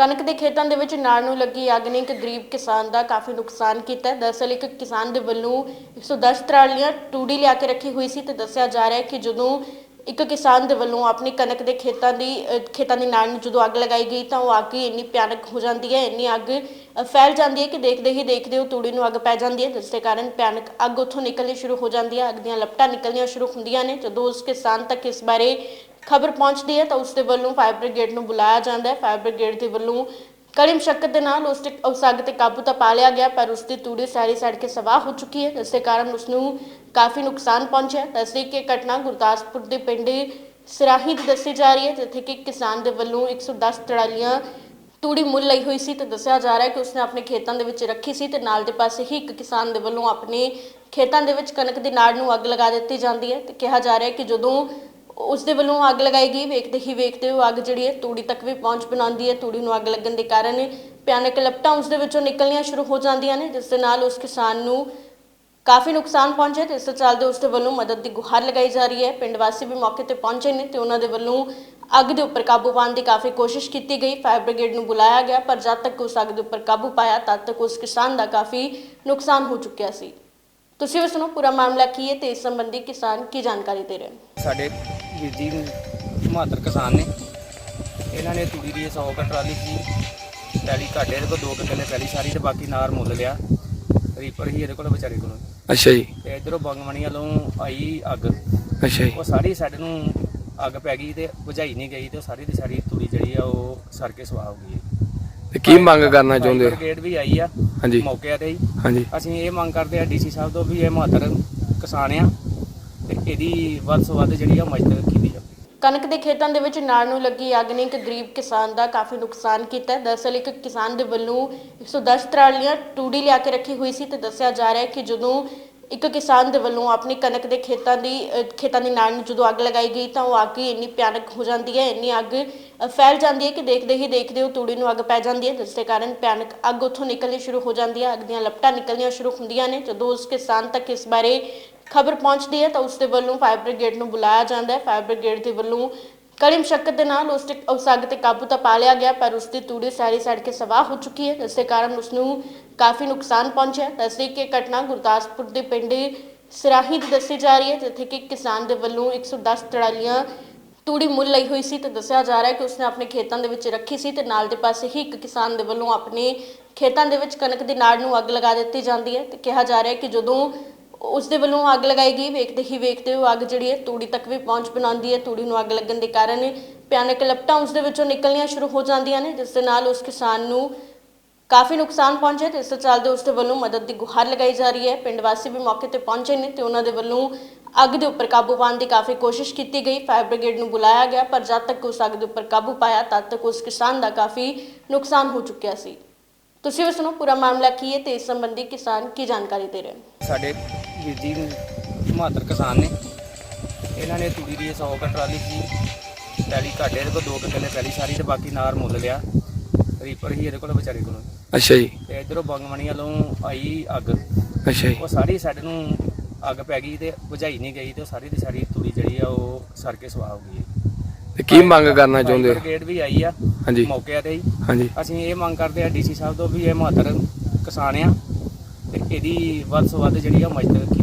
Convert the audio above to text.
ਕਣਕ ਦੇ ਖੇਤਾਂ ਦੇ ਵਿੱਚ ਨਾੜ ਨੂੰ ਲੱਗੀ ਅੱਗ ਨੇ ਇੱਕ ਗਰੀਬ ਕਿਸਾਨ ਦਾ ਕਾਫੀ ਨੁਕਸਾਨ ਕੀਤਾ ਹੈ। ਦਰਅਸਲ ਇੱਕ ਕਿਸਾਨ ਦੇ ਵੱਲੋਂ 110 ਟਰਾਲੀਆਂ ਤੂੜੀ ਲਿਆ ਕੇ ਰੱਖੀ ਹੋਈ ਸੀ ਤੇ ਦੱਸਿਆ ਜਾ ਰਿਹਾ ਹੈ ਕਿ ਜਦੋਂ ਇੱਕ ਕਿਸਾਨ ਦੇ ਵੱਲੋਂ ਆਪਣੀ ਕਣਕ ਦੇ ਖੇਤਾਂ ਦੀ ਅਹ, ਖੇਤਾਂ ਦੀ ਨਾੜ ਨੂੰ ਜਦੋਂ ਅੱਗ ਲਗਾਈ ਗਈ ਤਾਂ ਉਹ ਅੱਗ ਹੀ ਇੰਨੀ ਭਿਆਨਕ ਹੋ ਜਾਂਦੀ ਹੈ ਇੰਨੀ ਅੱਗ ਅਹ, ਫੈਲ ਜਾਂਦੀ ਹੈ ਕਿ ਦੇਖਦੇ ਹੀ ਦੇਖਦੇ ਉਹ ਤੂੜੀ ਨੂੰ ਅੱਗ ਪੈ ਜਾਂਦੀ ਹੈ ਜਿਸ ਦੇ ਕਾਰਨ ਭਿਆਨਕ ਅੱਗ ਉੱਥੋਂ ਨਿਕਲਣੀ ਸ਼ੁਰੂ ਹੋ ਜਾਂਦੀ ਹੈ। ਅੱਗ ਦੀਆਂ ਲਪਟਾਂ ਨਿਕਲਣੀਆਂ ਸ਼ੁਰੂ ਹੁੰਦੀਆਂ ਨੇ। ਜਦੋਂ ਉਸ ਕਿਸਾਨ ਤੱਕ ਇਸ ਬਾਰੇ ਖਬਰ ਪਹੁੰਚਦੀ ਹੈ ਤਾਂ ਉਸ ਦੇ ਵੱਲੋਂ ਫਾਇਰ ਬ੍ਰਿਗੇਡ ਨੂੰ ਬੁਲਾਇਆ ਜਾਂਦਾ ਹੈ। ਫਾਇਰ ਬ੍ਰਿਗੇਡ ਦੇ ਵੱਲੋਂ ਕੜੀ ਮੁਸ਼ੱਕਤ ਦੇ ਨਾਲ ਉਸ ਤੇ ਉਸ ਅੱਗ ਤੇ ਕਾਬੂ ਤਾਂ ਪਾ ਲਿਆ ਗਿਆ, ਪਰ ਉਸ ਦੀ ਤੂੜੀ ਸਾਰੀ ਸੜ ਕੇ ਸਵਾਹ ਹੋ ਚੁੱਕੀ ਹੈ, ਜਿਸ ਦੇ ਕਾਰਨ ਉਸ ਨੂੰ ਕਾਫੀ ਨੁਕਸਾਨ ਪਹੁੰਚਿਆ ਦੱਸਦੀ ਕਿ ਇਹ ਘਟਨਾ ਗੁਰਦਾਸਪੁਰ ਦੇ ਪਿੰਡ ਸਰਾਹੀ ਦੀ ਦੱਸੀ ਜਾ ਰਹੀ ਹੈ, ਜਿੱਥੇ ਕਿ ਕਿਸਾਨ ਦੇ ਵੱਲੋਂ 110 ਟਰਾਲੀਆਂ ਤੂੜੀ ਮੁੱਲ ਲਈ ਹੋਈ ਸੀ ਤੇ ਦੱਸਿਆ ਜਾ ਰਿਹਾ ਹੈ ਕਿ ਉਸਨੇ ਆਪਣੇ ਖੇਤਾਂ ਦੇ ਵਿੱਚ ਰੱਖੀ ਸੀ ਤੇ ਨਾਲ ਦੇ ਪਾਸੇ ਹੀ ਇੱਕ ਕਿਸਾਨ ਦੇ ਵੱਲੋਂ ਆਪਣੇ ਖੇਤਾਂ ਦੇ ਵਿੱਚ ਕਣਕ ਦੀ ਨਾੜ ਨੂੰ ਅੱਗ ਲਗਾ ਦਿੱਤੀ ਜਾਂਦੀ ਹੈ ਤੇ ਕਿਹਾ ਜਾ ਰਿਹਾ ਹੈ ਕਿ ਜਦੋਂ ਉਸ ਦੇ ਵੱਲੋਂ ਅੱਗ ਲਗਾਈ ਗਈ। ਵੇਖਦੇ ਹੀ ਵੇਖਦੇ ਉਹ ਅੱਗ ਜਿਹੜੀ ਹੈ ਤੂੜੀ ਤੱਕ ਵੀ ਪਹੁੰਚ ਬਣਾਉਂਦੀ ਹੈ। ਤੂੜੀ ਨੂੰ ਅੱਗ ਲੱਗਣ ਦੇ ਕਾਰਨ ਭਿਆਨਕ ਲਪਟਾਂ ਉਸ ਦੇ ਵਿੱਚੋਂ ਨਿਕਲਣੀਆਂ ਸ਼ੁਰੂ ਹੋ ਜਾਂਦੀਆਂ ਨੇ, ਜਿਸ ਦੇ ਨਾਲ ਉਸ ਕਿਸਾਨ ਨੂੰ ਕਾਫੀ ਨੁਕਸਾਨ ਪਹੁੰਚਿਆ ਤੇ ਇਸ ਦੇ ਚੱਲਦੇ ਉਸ ਦੇ ਵੱਲੋਂ ਮਦਦ ਦੀ ਗੁਹਾਰ ਲਗਾਈ ਜਾ ਰਹੀ ਹੈ। ਪਿੰਡ ਵਾਸੀ ਵੀ ਮੌਕੇ ਤੇ ਪਹੁੰਚੇ ਨੇ ਤੇ ਉਹਨਾਂ ਦੇ ਵੱਲੋਂ ਅੱਗ ਦੇ ਉੱਪਰ ਕਾਬੂ ਪਾਉਣ ਦੀ ਕਾਫੀ ਕੋਸ਼ਿਸ਼ ਕੀਤੀ ਗਈ। ਫਾਇਰ ਬ੍ਰਿਗੇਡ ਨੂੰ ਬੁਲਾਇਆ ਗਿਆ, ਪਰ ਜਦ ਤੱਕ ਉਸ ਅੱਗ ਦੇ ਉੱਪਰ ਕਾਬੂ ਪਾਇਆ, ਤਦ ਤੱਕ ਉਸ ਕਿਸਾਨ ਦਾ ਕਾਫੀ ਨੁਕਸਾਨ ਹੋ ਚੁੱਕਿਆ ਸੀ। ਤੁਸੀਂ ਵੀ ਸੁਣੋ, ਪੂਰਾ ਮਾਮਲਾ ਕੀ ਹੈ ਤੇ ਇਸ ਸੰਬੰਧੀ ਕਿਸਾਨ ਕੀ ਜਾਣਕਾਰੀ ਦੇ ਰਹੇ ਹਨ ਸਾਡੇ ਵੀਰ ਜੀ ਮਾਤਰ ਕਿਸਾਨ ਨੇ। ਇਹਨਾਂ ਨੇ ਤੂੜੀ ਦੀ 100 ਕੁ ਟਰਾਲੀ ਸੀ। ਪੈਲੀ ਘਾਟੇ ਦੇ ਕੋਲ ਦੋ ਕੁ ਕਿੱਲੇ ਪੈਲੀ ਸਾਰੀ ਤੇ ਬਾਕੀ ਨਾਰ ਮੁੱਲ ਲਿਆ। ਰੀਪਰ ਹੀ ਇਹਦੇ ਕੋਲ ਵਿਚਾਰੇ ਕੋਲ। ਅੱਛਾ ਜੀ। ਤੇ ਇਧਰੋਂ ਬੰਗਮਣੀ ਵੱਲੋਂ ਆਈ ਅੱਗ। ਅੱਛਾ ਜੀ। ਉਹ ਸਾਰੀ ਸਾਡੇ ਨੂੰ ਅੱਗ ਪੈ ਗਈ ਤੇ ਬੁਝਾਈ ਨਹੀਂ ਗਈ ਤੇ ਉਹ ਸਾਰੀ ਦੀ ਸਾਰੀ ਤੂੜੀ ਜਿਹੜੀ ਆ ਉਹ ਸੜ ਕੇ ਸਵਾਹ ਹੋ ਗਈ ਤੇ ਕੀ ਮੰਗ ਕਰਨਾ ਚਾਹੁੰਦੇ ਹੋ? ਬ੍ਰਿਗੇਡ ਵੀ ਆਈ ਆ ਹਾਂਜੀ। ਮੌਕੇ ਤੇ ਹੀ। ਹਾਂਜੀ। ਅਸੀਂ ਇਹ ਮੰਗ ਕਰਦੇ ਆ ਡੀਸੀ ਸਾਹਿਬ ਤੋਂ ਵੀ ਇਹ ਮਾਤਰ ਕਿਸਾਨ ਆ ਤੇ ਇਹਦੀ ਵੱਧ ਤੋਂ ਵੱਧ ਜਿਹੜੀ ਆ ਮਦਦ ਕਣਕ ਦੇ ਖੇਤਾਂ ਦੇ ਵਿੱਚ ਨਾੜ ਨੂੰ ਲੱਗੀ ਅੱਗ ਨੇ ਇੱਕ ਗਰੀਬ ਕਿਸਾਨ ਦਾ ਕਾਫੀ ਨੁਕਸਾਨ ਕੀਤਾ ਹੈ। ਦਰਅਸਲ ਇੱਕ ਕਿਸਾਨ ਦੇ ਵੱਲੋਂ 110 ਟਰਾਲੀਆਂ ਟੂੜੀ ਲਿਆ ਕੇ ਰੱਖੀ ਹੋਈ ਸੀ ਤੇ ਦੱਸਿਆ ਜਾ ਰਿਹਾ ਹੈ ਕਿ ਜਦੋਂ ਇੱਕ ਕਿਸਾਨ ਦੇ ਵੱਲੋਂ ਆਪਣੀ ਕਣਕ ਦੇ ਖੇਤਾਂ ਦੀ ਅਹ, ਖੇਤਾਂ ਦੇ ਨਾਲ ਜਦੋਂ ਅੱਗ ਲਗਾਈ ਗਈ ਤਾਂ ਉਹ ਅੱਗ ਹੀ ਇੰਨੀ ਭਿਆਨਕ ਹੋ ਜਾਂਦੀ ਹੈ ਇੰਨੀ ਅੱਗ ਅਹ, ਫੈਲ ਜਾਂਦੀ ਹੈ ਕਿ ਦੇਖਦੇ ਹੀ ਦੇਖਦੇ ਉਹ ਤੂੜੀ ਨੂੰ ਅੱਗ ਪੈ ਜਾਂਦੀ ਹੈ ਜਿਸ ਦੇ ਕਾਰਨ ਭਿਆਨਕ ਅੱਗ ਉੱਥੋਂ ਨਿਕਲਣੀ ਸ਼ੁਰੂ ਹੋ ਜਾਂਦੀ ਹੈ ਅੱਗ ਦੀਆਂ ਲਪਟਾਂ ਨਿਕਲਣੀਆਂ ਸ਼ੁਰੂ ਹੁੰਦੀਆਂ ਨੇ। ਜਦੋਂ ਉਸ ਕਿਸਾਨ ਤੱਕ ਇਸ ਬਾਰੇ ਖਬਰ ਪਹੁੰਚਦੀ ਹੈ ਤਾਂ ਉਸ ਦੇ ਵੱਲੋਂ ਫਾਇਰ ਬ੍ਰਿਗੇਡ ਨੂੰ ਬੁਲਾਇਆ ਜਾਂਦਾ ਹੈ। ਫਾਇਰ ਬ੍ਰਿਗੇਡ ਦੇ ਵੱਲੋਂ ਕੜੀ ਮੁਸ਼ੱਕਤ ਦੇ ਨਾਲ ਉਸ ਤੇ ਉਸ ਅੱਗ ਤੇ ਕਾਬੂ ਤਾਂ ਪਾ ਲਿਆ ਗਿਆ, ਪਰ ਉਸ ਦੀ ਤੂੜੀ ਸਾਰੀ ਸੜ ਕੇ ਸਵਾਹ ਹੋ ਚੁੱਕੀ ਹੈ, ਜਿਸ ਦੇ ਕਾਰਨ ਉਸ ਨੂੰ ਕਾਫੀ ਨੁਕਸਾਨ ਪਹੁੰਚਿਆ ਦੱਸਦੀ ਕਿ ਘਟਨਾ ਗੁਰਦਾਸਪੁਰ ਦੇ ਪਿੰਡ ਸਰਾਹੀ ਦੀ ਦੱਸੀ ਜਾ ਰਹੀ ਹੈ, ਜਿੱਥੇ ਕਿ ਕਿਸਾਨ ਦੇ ਵੱਲੋਂ 110 ਟਰਾਲੀਆਂ ਤੂੜੀ ਮੁੱਲ ਲਈ ਹੋਈ ਸੀ ਤੇ ਦੱਸਿਆ ਜਾ ਰਿਹਾ ਹੈ ਕਿ ਉਸਨੇ ਆਪਣੇ ਖੇਤਾਂ ਦੇ ਵਿੱਚ ਰੱਖੀ ਸੀ ਤੇ ਨਾਲ ਦੇ ਪਾਸੇ ਹੀ ਇੱਕ ਕਿਸਾਨ ਦੇ ਵੱਲੋਂ ਆਪਣੇ ਖੇਤਾਂ ਦੇ ਵਿੱਚ ਕਣਕ ਦੀ ਨਾੜ ਨੂੰ ਅੱਗ ਲਗਾ ਦਿੱਤੀ ਜਾਂਦੀ ਹੈ। ਤੇ ਕਿਹਾ ਜਾ ਰਿਹਾ ਹੈ ਕਿ ਜਦੋਂ ਉਸ ਦੇ ਵੱਲੋਂ ਅੱਗ ਲਗਾਈ ਗਈ। ਵੇਖਦੇ ਹੀ ਵੇਖਦੇ ਉਹ ਅੱਗ ਜਿਹੜੀ ਹੈ ਤੂੜੀ ਤੱਕ ਵੀ ਪਹੁੰਚ ਬਣਾਉਂਦੀ ਹੈ। ਤੂੜੀ ਨੂੰ ਅੱਗ ਲੱਗਣ ਦੇ ਕਾਰਨ ਭਿਆਨਕ ਲਪਟਾਂ ਉਸ ਦੇ ਵਿੱਚੋਂ ਨਿਕਲਣੀਆਂ ਸ਼ੁਰੂ ਹੋ ਜਾਂਦੀਆਂ ਨੇ, ਜਿਸ ਦੇ ਨਾਲ ਉਸ ਕਿਸਾਨ ਨੂੰ ਕਾਫੀ ਨੁਕਸਾਨ ਪਹੁੰਚਿਆ ਤੇ ਇਸ ਦੇ ਚੱਲਦੇ ਉਸ ਦੇ ਵੱਲੋਂ ਮਦਦ ਦੀ ਗੁਹਾਰ ਲਗਾਈ ਜਾ ਰਹੀ ਹੈ। ਪਿੰਡ ਵਾਸੀ ਵੀ ਮੌਕੇ ਤੇ ਪਹੁੰਚੇ ਨੇ ਤੇ ਉਹਨਾਂ ਦੇ ਵੱਲੋਂ ਅੱਗ ਦੇ ਉੱਪਰ ਕਾਬੂ ਪਾਉਣ ਦੀ ਕਾਫੀ ਕੋਸ਼ਿਸ਼ ਕੀਤੀ ਗਈ। ਫਾਇਰ ਬ੍ਰਿਗੇਡ ਨੂੰ ਬੁਲਾਇਆ ਗਿਆ, ਪਰ ਜਦ ਤੱਕ ਉਸ ਅੱਗ ਦੇ ਉੱਪਰ ਕਾਬੂ ਪਾਇਆ, ਤਦ ਤੱਕ ਉਸ ਕਿਸਾਨ ਦਾ ਕਾਫੀ ਨੁਕਸਾਨ ਹੋ ਚੁੱਕਿਆ ਸੀ। ਤੁਸੀਂ ਵੀ ਸੁਣੋ ਪੂਰਾ ਮਾਮਲਾ ਕੀ ਹੈ ਤੇ ਇਸ ਸੰਬੰਧੀ ਕਿਸਾਨ ਕੀ ਜਾਣਕਾਰੀ ਦੇ ਰਹੇ ਹਨ ਸਾਡੇ ਵੀਰ ਜੀ ਮਾਤਰ ਕਿਸਾਨ ਨੇ। ਇਹਨਾਂ ਨੇ ਤੂੜੀ ਦੀ 100 ਕੁ ਟਰਾਲੀ ਸੀ। ਪੈਲੀ ਘਾਟੇ ਦੇ ਕੋਲ ਦੋ ਕੁ ਕਿੱਲੇ ਪੈਲੀ ਸਾਰੀ ਤੇ ਬਾਕੀ ਨਾਰ ਮੁੱਲ ਲਿਆ। ਰੀਪਰ ਹੀ ਇਹਦੇ ਕੋਲ ਵਿਚਾਰੇ ਕੋਲ। ਅੱਛਾ ਜੀ। ਤੇ ਇਧਰੋਂ ਬੰਗਮਣੀ ਵੱਲੋਂ ਆਈ ਅੱਗ। ਅੱਛਾ ਜੀ। ਉਹ ਸਾਰੀ ਸਾਡੇ ਨੂੰ ਅੱਗ ਪੈ ਗਈ ਤੇ ਬੁਝਾਈ ਨਹੀਂ ਗਈ ਤੇ ਉਹ ਸਾਰੀ ਦੀ ਸਾਰੀ ਤੂੜੀ ਜਿਹੜੀ ਆ ਉਹ ਸੜ ਕੇ ਸਵਾਹ ਹੋ ਗਈ ਤੇ ਕੀ ਮੰਗ ਕਰਨਾ ਚਾਹੁੰਦੇ ਹੋ? ਬ੍ਰਿਗੇਡ ਵੀ ਆਈ ਆ ਹਾਂਜੀ। ਮੌਕੇ ਤੇ ਹੀ। ਹਾਂਜੀ। ਅਸੀਂ ਇਹ ਮੰਗ ਕਰਦੇ ਆ ਡੀਸੀ ਸਾਹਿਬ ਤੋਂ ਵੀ ਇਹ ਮਾਤਰ ਕਿਸਾਨ ਆ ਤੇ ਇਹਦੀ ਵੱਧ ਤੋਂ ਵੱਧ ਜਿਹੜੀ ਆ ਮਦਦ